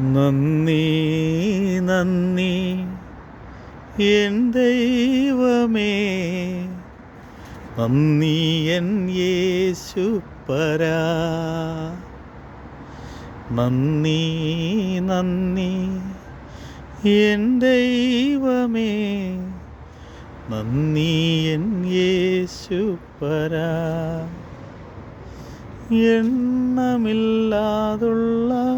നന്ദി നന്ദി. എൻ ദൈവമേ നന്ദി എൻ യേശുപ്പരാ നന്ദി നന്ദി. എൻ ദൈവമേ നന്ദി എൻ യേശുപ്പരാ എണ്ണമില്ലാതുള്ള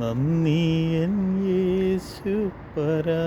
നന്ദി എൻ യേശുപരാ